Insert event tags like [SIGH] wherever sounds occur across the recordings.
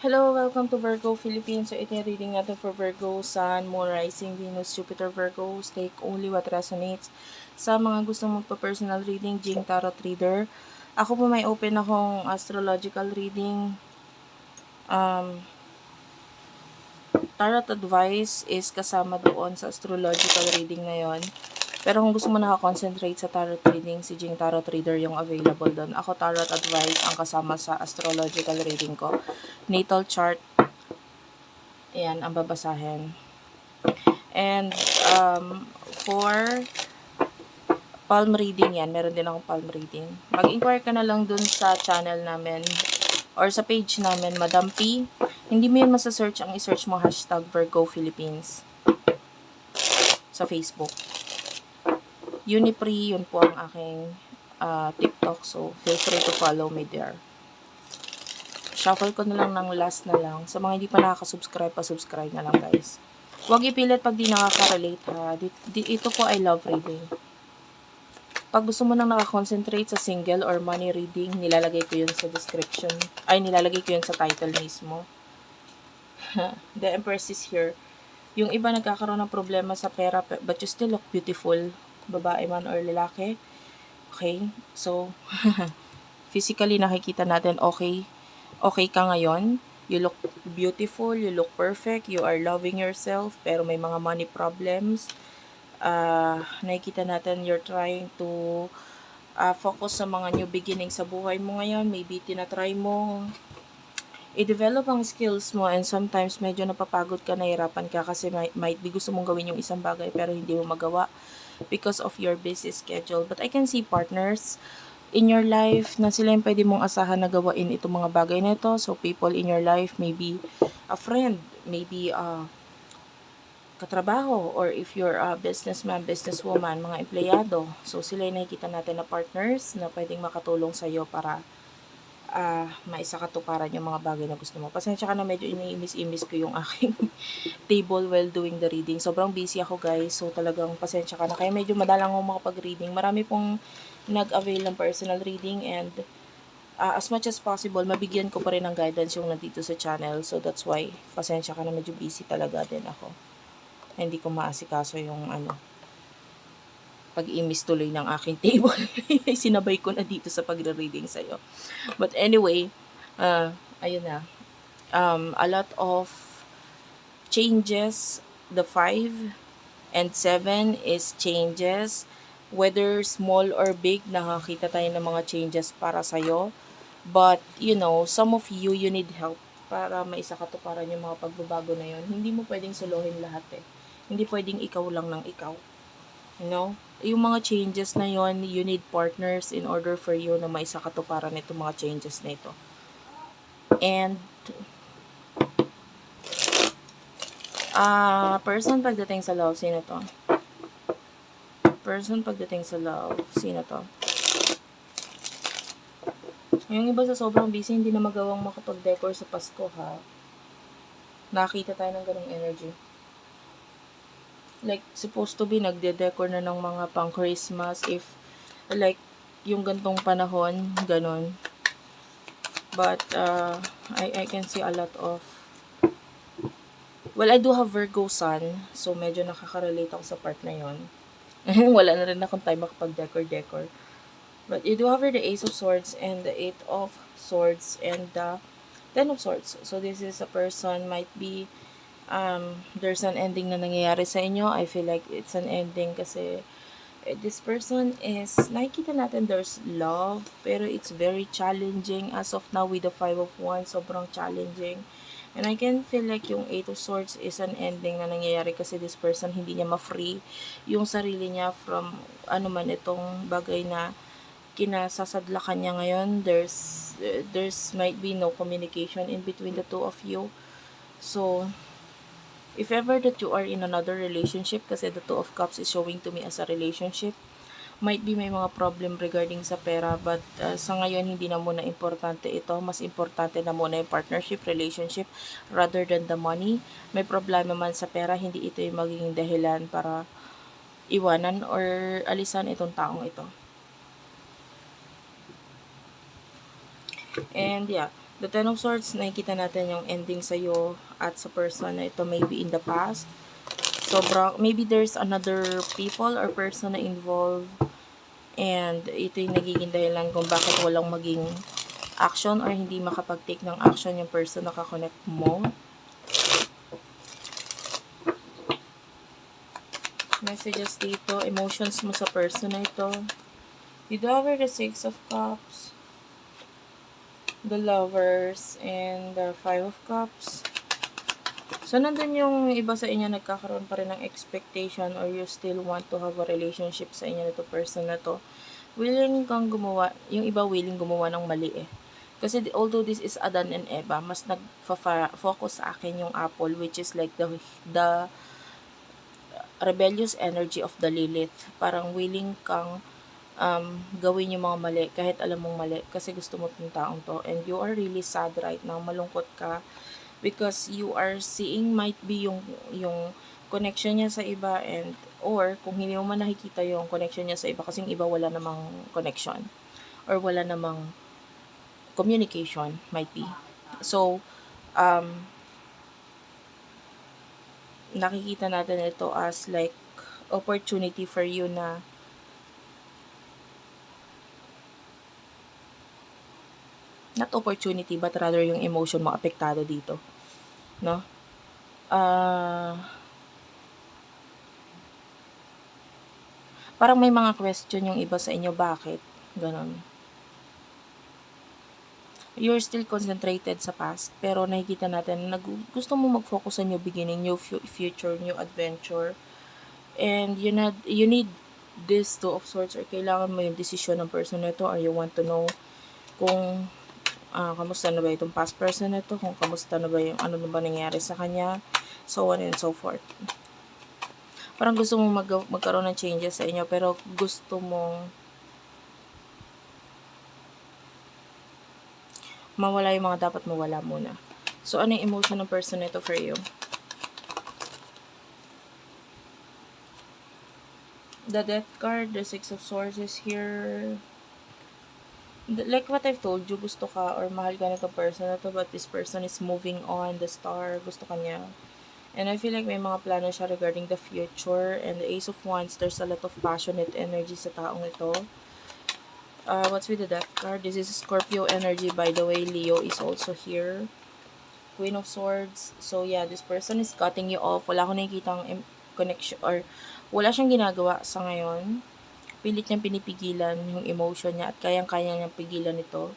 Hello, welcome to Virgo Philippines. So, ito yung reading natin for Virgo, Sun, Moon, Rising, Venus, Jupiter, Virgo. Take only what resonates. Sa mga gusto magpa-personal reading, Jing Tarot Reader. Ako po may open akong astrological reading. Um, tarot advice is kasama doon sa astrological reading na yon. Pero kung gusto mo nakakonsentrate sa tarot reading, si Jing Tarot Reader yung available doon. Ako tarot advice ang kasama sa astrological reading ko. Natal chart. Ayan, ang babasahin. And um, for palm reading yan, meron din akong palm reading. Mag-inquire ka na lang dun sa channel namin or sa page namin, Madam P. Hindi mo yun masasearch, ang isearch mo hashtag Virgo Philippines sa Facebook. Unipre, yun po ang aking uh, TikTok. So, feel free to follow me there. Shuffle ko na lang ng last na lang. Sa mga hindi pa nakaka-subscribe, pa-subscribe na lang guys. Huwag ipilit pag di nakaka-relate ha. Di, di, ito po ay love reading. Pag gusto mo nang nakakonsentrate sa single or money reading, nilalagay ko yun sa description. Ay, nilalagay ko yun sa title mismo. [LAUGHS] The Empress is here. Yung iba nagkakaroon ng problema sa pera, but you still look beautiful babae man or lalaki. Okay? So, [LAUGHS] physically nakikita natin okay. Okay ka ngayon. You look beautiful, you look perfect, you are loving yourself, pero may mga money problems. Uh, nakikita natin you're trying to uh, focus sa mga new beginning sa buhay mo ngayon. Maybe tinatry mo i-develop ang skills mo and sometimes medyo napapagod ka, nahirapan ka kasi might, might be gusto mong gawin yung isang bagay pero hindi mo magawa because of your busy schedule. But I can see partners in your life na sila yung pwede mong asahan na gawain itong mga bagay na ito. So, people in your life, maybe a friend, maybe a katrabaho, or if you're a businessman, businesswoman, mga empleyado. So, sila yung nakikita natin na partners na pwedeng makatulong sa'yo para uh, maisakatuparan yung mga bagay na gusto mo. Pasensya ka na medyo ini-miss-imis ko yung [LAUGHS] aking table while doing the reading. Sobrang busy ako guys, so talagang pasensya ka na. Kaya medyo madalang ako makapag-reading. Marami pong nag-avail ng personal reading and uh, as much as possible, mabigyan ko pa rin ng guidance yung nandito sa channel. So that's why, pasensya ka na medyo busy talaga din ako. Hindi ko maasikaso yung ano, pag-imis tuloy ng aking table. [LAUGHS] Sinabay ko na dito sa pagre-reading sa'yo. But anyway, uh, ayun na. Um, a lot of changes. The 5 and 7 is changes. Whether small or big, nakakita tayo ng mga changes para sa'yo. But, you know, some of you, you need help para maisakatuparan yung mga pagbabago na yun. Hindi mo pwedeng suluhin lahat eh. Hindi pwedeng ikaw lang ng ikaw. You know? Yung mga changes na yon you need partners in order for you na maisakatuparan itong mga changes na ito. And, ah, uh, person pagdating sa love, sino to? Person pagdating sa love, sino to? Yung iba sa sobrang busy, hindi na magawang makapag-decor sa Pasko, ha? Nakita tayo ng ganong energy like supposed to be nagde-decor na ng mga pang Christmas if like yung gantong panahon ganon but uh, I, I can see a lot of well I do have Virgo sun so medyo nakaka-relate ako sa part na yon [LAUGHS] wala na rin akong time makapag-decor-decor. But you do have the Ace of Swords and the Eight of Swords and the Ten of Swords. So this is a person might be um, there's an ending na nangyayari sa inyo. I feel like it's an ending kasi eh, this person is, nakikita natin there's love, pero it's very challenging. As of now, with the Five of Wands, sobrang challenging. And I can feel like yung Eight of Swords is an ending na nangyayari kasi this person hindi niya ma-free yung sarili niya from ano man itong bagay na kinasasadlakan niya ngayon. There's, there's might be no communication in between the two of you. So, If ever that you are in another relationship, kasi the Two of Cups is showing to me as a relationship, might be may mga problem regarding sa pera, but uh, sa ngayon hindi na muna importante ito. Mas importante na muna yung partnership, relationship, rather than the money. May problema man sa pera, hindi ito yung magiging dahilan para iwanan or alisan itong taong ito. And yeah, the Ten of Swords, nakikita natin yung ending sa'yo at sa person na ito maybe in the past. Sobra, maybe there's another people or person na involved and ito yung nagiging dahilan kung bakit walang maging action or hindi makapag-take ng action yung person na kakonect mo. Messages dito, emotions mo sa person na ito. You do have the Six of Cups, the Lovers, and the Five of Cups. So, nandun yung iba sa inyo nagkakaroon pa rin ng expectation or you still want to have a relationship sa inyo nito person na to. Willing kang gumawa, yung iba willing gumawa ng mali eh. Kasi although this is Adan and Eva, mas nag-focus sa akin yung apple which is like the the rebellious energy of the Lilith. Parang willing kang um, gawin yung mga mali kahit alam mong mali kasi gusto mo itong taong to. And you are really sad right now. Malungkot ka. Because you are seeing might be yung yung connection niya sa iba and or kung hindi mo man nakikita yung connection niya sa iba kasi iba wala namang connection or wala namang communication might be. So um nakikita natin ito as like opportunity for you na not opportunity but rather yung emotion mo apektado dito. No? Ah parang may mga question yung iba sa inyo bakit? Ganon. You're still concentrated sa past pero nakikita natin na gusto mo mag-focus sa new beginning new fu- future new adventure. And you need you need this two of swords or kailangan mo yung decision ng person na ito or you want to know kung ah, kamusta na ba itong past person na ito, kung kamusta na ba yung ano na ba nangyari sa kanya, so on and so forth. Parang gusto mong mag magkaroon ng changes sa inyo, pero gusto mong mawala yung mga dapat mawala muna. So, ano yung emotion ng person na ito for you? The Death card, the Six of Swords is here like what I've told you, gusto ka or mahal ka na itong person na to, but this person is moving on, the star, gusto ka niya. And I feel like may mga plano siya regarding the future. And the Ace of Wands, there's a lot of passionate energy sa taong ito. Uh, what's with the Death card? This is Scorpio energy, by the way. Leo is also here. Queen of Swords. So, yeah, this person is cutting you off. Wala ko nakikita ang connection or wala siyang ginagawa sa ngayon pilit niyang pinipigilan yung emotion niya at kayang-kaya niyang pigilan ito.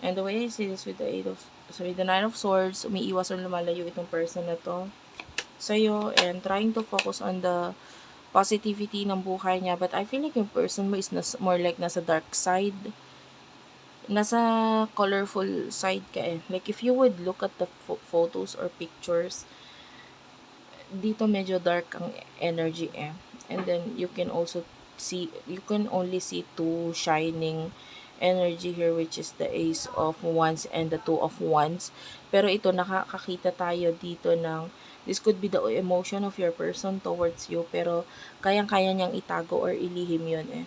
And the way I see this with the eight of, sorry, the nine of swords, umiiwas or lumalayo itong person na to sa'yo and trying to focus on the positivity ng buhay niya. But I feel like yung person mo is nas, more like nasa dark side. Nasa colorful side ka eh. Like if you would look at the pho- photos or pictures, dito medyo dark ang energy eh. And then you can also see you can only see two shining energy here which is the ace of wands and the two of wands. Pero ito nakakakita tayo dito ng this could be the emotion of your person towards you pero kayang-kaya niyang itago or ilihim yun eh.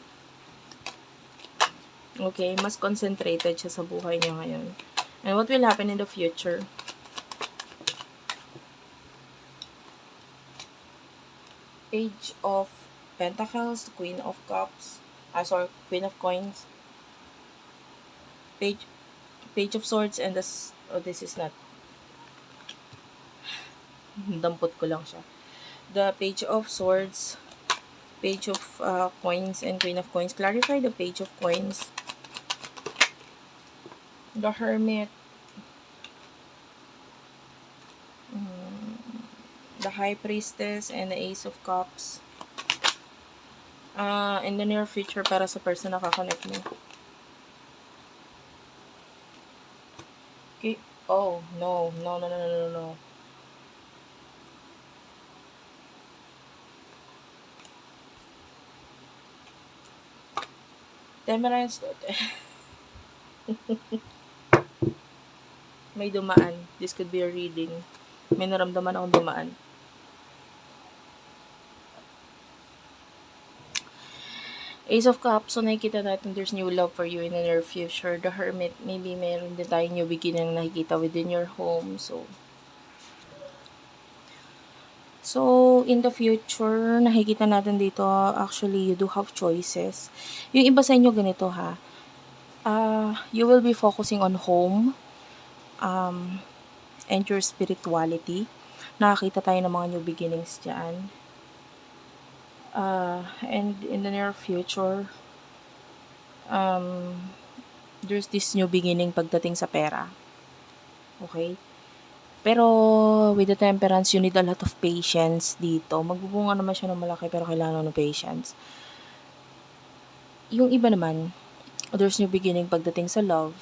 Okay mas concentrated siya sa buhay niya ngayon. And what will happen in the future? Page of Pentacles, Queen of Cups, ah, sorry, Queen of Coins, Page, Page of Swords, and this, oh, this is not, [SIGHS] dampot ko lang siya. The Page of Swords, Page of uh, Coins, and Queen of Coins. Clarify the Page of Coins. The Hermit. Mm, the High Priestess, and the Ace of Cups uh, in the near future para sa person na kakonect mo. Okay. Oh, no. No, no, no, no, no, no. Temperance. [LAUGHS] May dumaan. This could be a reading. May naramdaman akong dumaan. Ace of Cups, so nakikita natin there's new love for you in the near future. The Hermit, maybe meron din tayong new beginning na nakikita within your home. So, So, in the future, nakikita natin dito, actually, you do have choices. Yung iba sa inyo ganito ha, uh, you will be focusing on home um, and your spirituality. Nakakita tayo ng mga new beginnings dyan. Uh, and in the near future, um, there's this new beginning pagdating sa pera. Okay? Pero with the temperance, you need a lot of patience dito. Magbubunga naman siya ng malaki pero kailangan ng patience. Yung iba naman, there's new beginning pagdating sa love,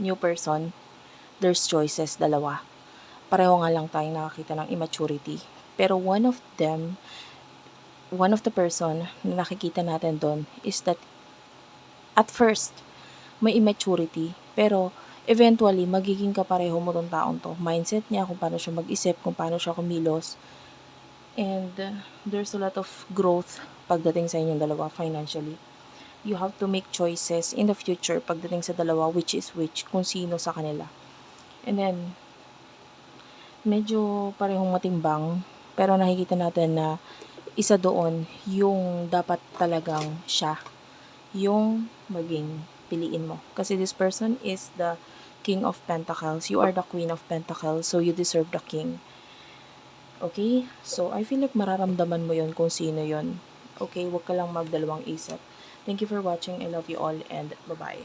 new person, there's choices, dalawa. Pareho nga lang tayong nakakita ng immaturity. Pero one of them, one of the person na nakikita natin doon is that at first, may immaturity, pero eventually, magiging kapareho mo tong taong to. Mindset niya, kung paano siya mag-isip, kung paano siya kumilos. And uh, there's a lot of growth pagdating sa inyong dalawa financially. You have to make choices in the future pagdating sa dalawa, which is which, kung sino sa kanila. And then, medyo parehong matimbang, pero nakikita natin na isa doon yung dapat talagang siya yung maging piliin mo. Kasi this person is the King of Pentacles. You are the Queen of Pentacles, so you deserve the King. Okay? So, I feel like mararamdaman mo yon kung sino yon Okay? Huwag ka lang magdalawang isip. Thank you for watching. I love you all and bye-bye.